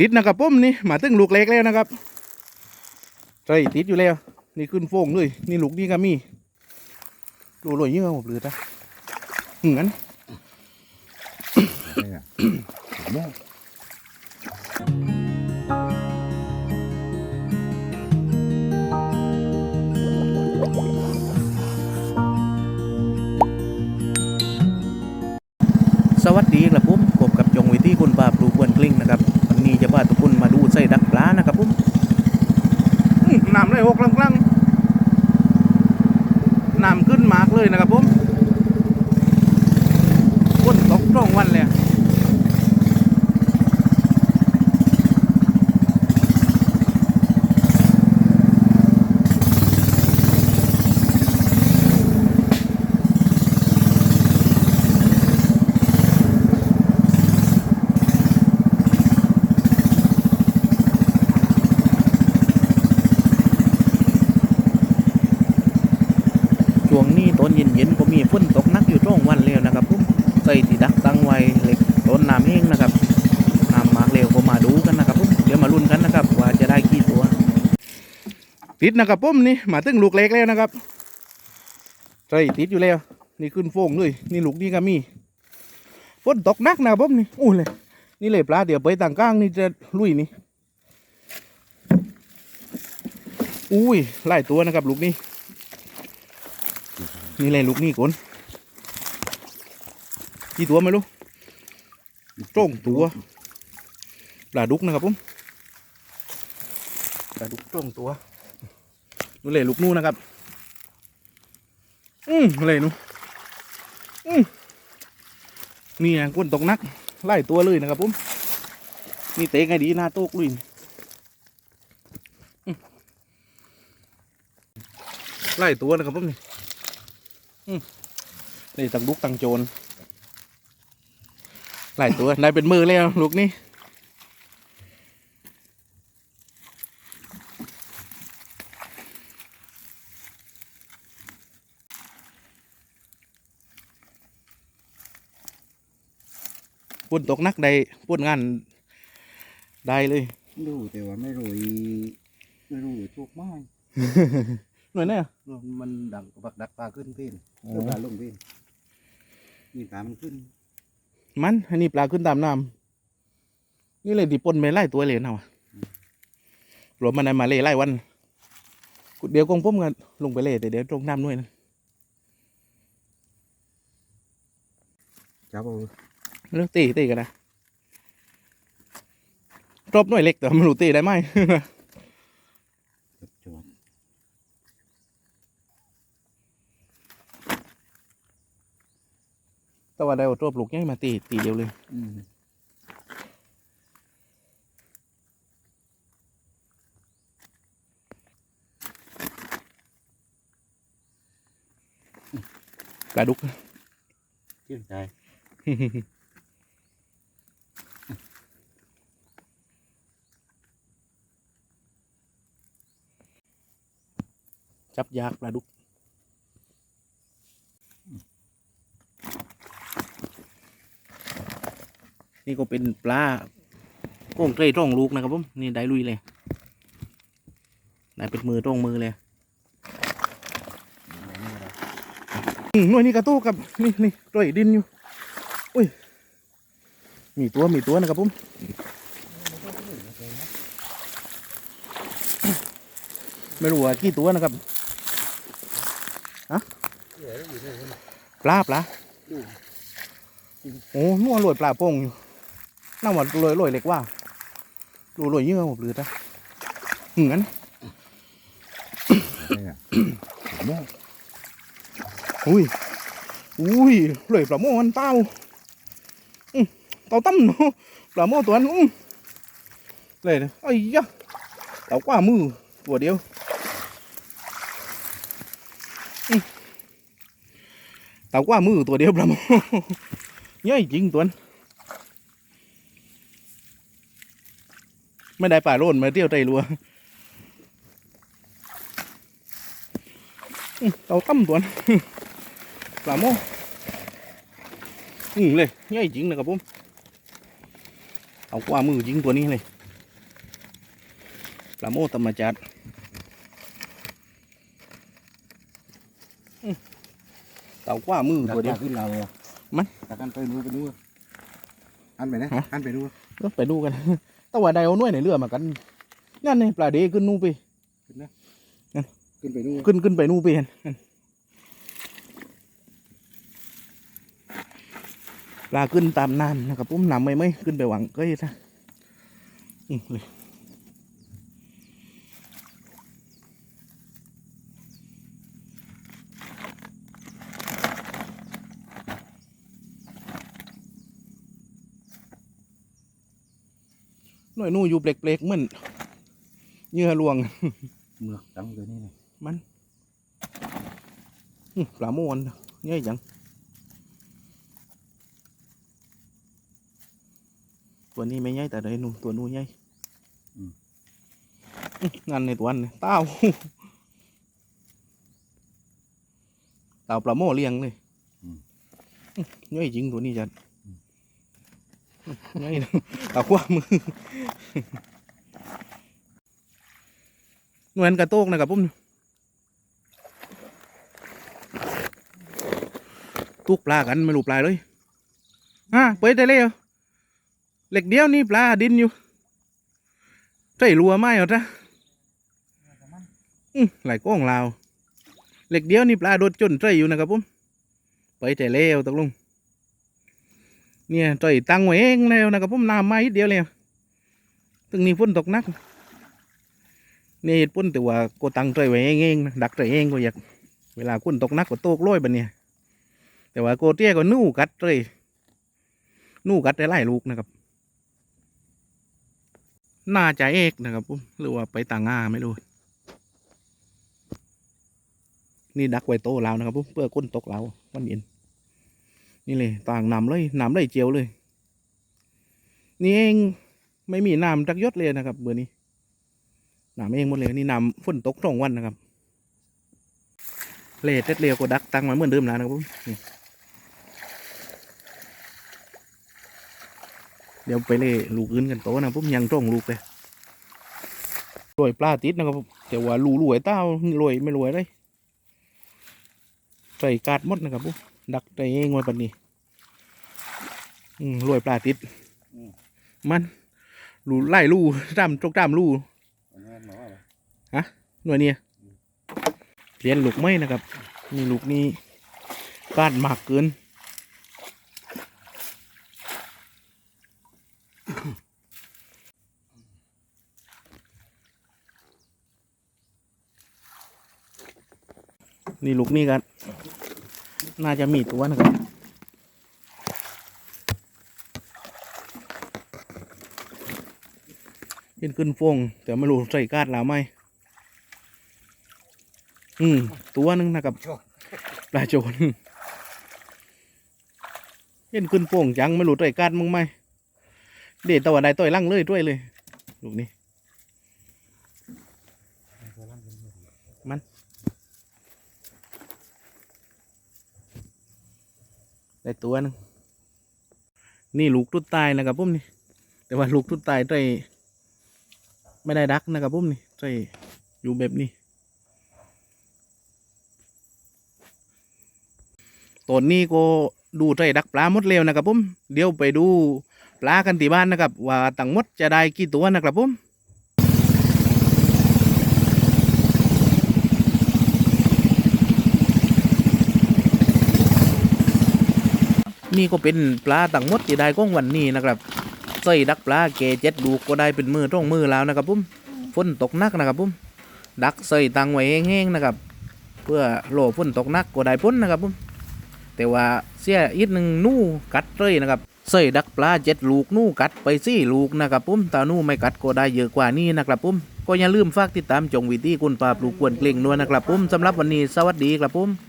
ติดนะครับผมนี่มาตึงลูกเล็กแล้วนะครับใช่ติดอยู่แล้ว นี่ขึ้นโฟงเลยนี่ลูกนี่ก็มีดูรวยยิ่งเอาหมดเลยจ้ะหึงั้นเนี่ยสวัสดีครับผมพบกับจงวิธีคุณปราบปลูกวนกลิ้งนะครับวันนี้จะพาทุกคนมาดูไส้ดักปลานะครับผม อื้อน้ำเลยหกลำกลังน้ำขึ้นมากเลยนะครับผมฝนตกตรงวันเลย ช่วงนี้ตอนเย็นๆก็มีฝนตกหนักอยู่ตรงวันแล้วนะครับผม ใส่ที่ดักตั้งไว้เล็กต้นน้ำเองนะครับน้ำมากเร็วก็มาดูกันนะครับผมเดี๋ยวมาลุ้นกันนะครับ ว่าจะได้กี่ตัว ติดนะครับผมนี่มาตึงลูกเล็กแล้วนะครับใส่ติดอยู่แล้ว นี่ขึ้นโฟงเลยนี่ลูกนี่ก็มีฝนตกหนักนะครับผมนี่อู้เลยนี่เลยปลาเดี๋ยวไปต่างกลางนี่จะลุยนี่อุ้ยไล่ตัวนะครับลูกนี่นี่เลยลูกนี่กน กี่ตัวไม่รู้โจ้งตัวปลาดุกนะครับผมปลาดุกโจ้งตัวนู่นเลยลูกนู่นนะครับ อืมเลยนู่นอืมนี่นะก้นตกนัก ไล่ตัวเลยนะครับผมนี่เตะไงดีหน้าโต๊ะลุยไล่ตัวนะครับผมนี่นี่ตังลุกตังโจร หลายตัวได้เป็นมือแล้วลูกนี่ปุ่นตกนักได้ปุ่นงานได้เลยดูแต่ว่าไม่รู้อีไม่รู้อีทุกไม้หน่อยแน่มันดังบักดักปลาขึ้นเพ่นโอ้เออปลาลงเพ่นนี่ปลามันขึ้น มัน อันนี้ปลาขึ้นตามน้ำนี่เลยดิปนไปไล่ตัวเลยนะวะรวมมันได้มาเล่ไล่วันเดี๋ยวกงพุ่มกันลงไปเล่แต่เดี๋ยวตรงน้ำด้วยนะจับเอาเลือกตีตีกันนะรบหน่วยเล็กแต่ไม่รู้ตีได้ไหม จอด แต่ว่าได้เอารบลูกง่ายมาตีตีเดียวเลยอืมปลาดุกเชื่อใจจับยากปลาดุก นี่ก็เป็นปลาโก้งเตยร่องลูกนะครับผมนี่ได้ลุยเลยได้เป็นมือร่องมือเลยหน่วยนี้กระตู้กับนี่นี่ร่อยดินอยู่อุ้ยมีตัวมีตัวนะครับผมไม่รู้ว่ากี่ตัวนะครับฮะปลาปลาโอ้นัวลอยปลาโป่งอยู่ น่าว่าลอยลอยเล็กว่าดูลอยยิ่งเอาหมดเลยจ้ะหึงั้นนี่ยโม่อุ้ยอุ้ยเลยปลาโม่มันเต้าอืมเต้าตั้มเนาะปลาโม่ตัวนั้นอืมเลยนะไอ้ยะเต้ากว่ามือตัวเดียวเต้ากว่ามือตัวเดียวปลาโม่ใหญ่จริงตัวนั้น ไม่ได้ปลาโร่นมาเที่ยวใจรัวอืมเต้าตั้มตัวนั้นปลาโมอืมเลยใหญ่จริงนะครับผมเอากว่ามือจริงตัวนี้เลยปลาโมธรรมจัดอื้อเต่ากว่ามือดักตัวเดียวขึ้นเราอะมันดักกันไปดูไปดูอันไปนะฮะอันไปดูก็ไปดูกัน แต่ว่าได้เอาหน่วยในเรือมากันนั่นนี่ปลาเดขึ้นนู่นไปขึ้นไปดูขึ้นขึ้นไปนู่นไปเห็นปลาขึ้นตามน้ำนะครับผมน้ำไม่ไม่ขึ้นไปหวังก็ยังอืมเลย หน่วยนู่อยู่เปลกๆเหมือนเหงื่อหลวงเมือกตังตัวนี้นะมันอื้อปลาโมนง่ายจังตัวนี้ไม่ง่ายแต่เลยนู่นตัวนู้นง่ายอื้องานในตัวนี้เต้าเต่าปลาโมเลี้ยงเลยอื้อง่ายจริงตัวนี้จัดง่าย นะเต่าคว้ามือหน่วยกระโตกนะครับผมตุกปลากันไม่รู้ปลาเลยอะไปได้เลยเหรอเหล็กเดียวนี่ปลาดินอยู่ใจรัวไหมเหรอจ๊ะอืมหลายก้องลาวเหล็กเดียวนี่ปลาโดดจนใจอยู่นะครับผมไปแต่เลวตกลง เนี่ยใจตั้งไว้เองแล้วนะครับผมน้ำมาอีกเดียวเลยตึงนี้ฝนตกนักเนี่เหตุผลแต่ว่าก็ตั้งใจไว้เองเองดักใจเองก็อยากเวลาคุณตกนักก็ตกร้อยบันเนี่ยแต่ว่าโกเตี้ยก็นู่กัดเลยนู่กัดได้หลายลูกนะครับน่าจะเอกนะครับผมหรือว่าไปต่างงาไม่รู้นี่ดักไว้โตแล้วนะครับผมเพื่อก้นตกเราวันเย็น นี่เลยต่างน้ำเลยน้ำเลยเจียวเลย นี่เองไม่มีน้ำจักยศเลยนะครับเบอร์นี้น้ำเองหมดเลยนี่น้ำฝนตกสองวันนะครับเละเต็ดเรียวกดักตั้งมาเหมือนเดิมแล้วนะครับผมเดี๋ยวไปเล่ลูกอื่นกันโตนะผมยังจ้องลูกเลยรวยปลาติดนะครับแต่ว่าลูรวยเต้ารวยไม่รวยเลยใส่กาดมดนะครับผมดักใจเองว้ปันนี้ รวยปลาติด มันลูไล่ลูตามจกตามลูอันนี้หมออะไรหน่วยเนี่ยเรียนลูกไม่นะครับมีลูกนี้ก้านมากเกินนี่ลูกนี้กัน น่าจะมีตัวนะครับ เห็นขึ้นฟงแต่ไม่รู้ใส่กาดแล้วไหมอืมตัวหนึงนะครับปลาโจรเห็นขึ้นโป่งจังไม่รู้ตัวไอ้กาดมึงไหมเด็ดตะวันใดต่อยลั่งเลยด้วยเลยลูกนี้ได้ตัวหนึงนี่ลูกตุ๊ดตายนะครับผมนี่แต่ว่าลูกตุ๊ดตายใจ ไม่ได้ดักนะครับผมนี่ใจอยู่แบบนี้ตอนนี้ก็ดูใจดักปลาหมดแล้วนะครับผมเดี๋ยวไปดูปลากันที่บ้านนะครับ ว่าตั้งมดจะได้กี่ตัวนะครับผมนี่ก็เป็นปลาตั้งมดที่ได้ของวันนี้นะครับ ใส่ดักปลาเกเจ็ดลูกก็ได้เป็นมือต้องมือแล้วนะครับผมฝนตกหนักนะครับผมดักใส่ตังไว้แห้งๆนะครับ เพื่อโลฝนตกหนักก็ได้พ้นนะครับผมแต่ว่าเสียอีกหนึ่งนู่กัดเลยนะครับใส่ดักปลาเจ็ดลูกนู่กัดไปสี่ลูกนะครับผมตานู่ไม่กัดก็ได้เยอะกว่านี้นะครับผมก็อย่าลืมฝากติดตามจงวิธีคุณปลาปลูกกวนเกล่งด้วยนะครับผมสำหรับวันนี้สวัสดีครับผม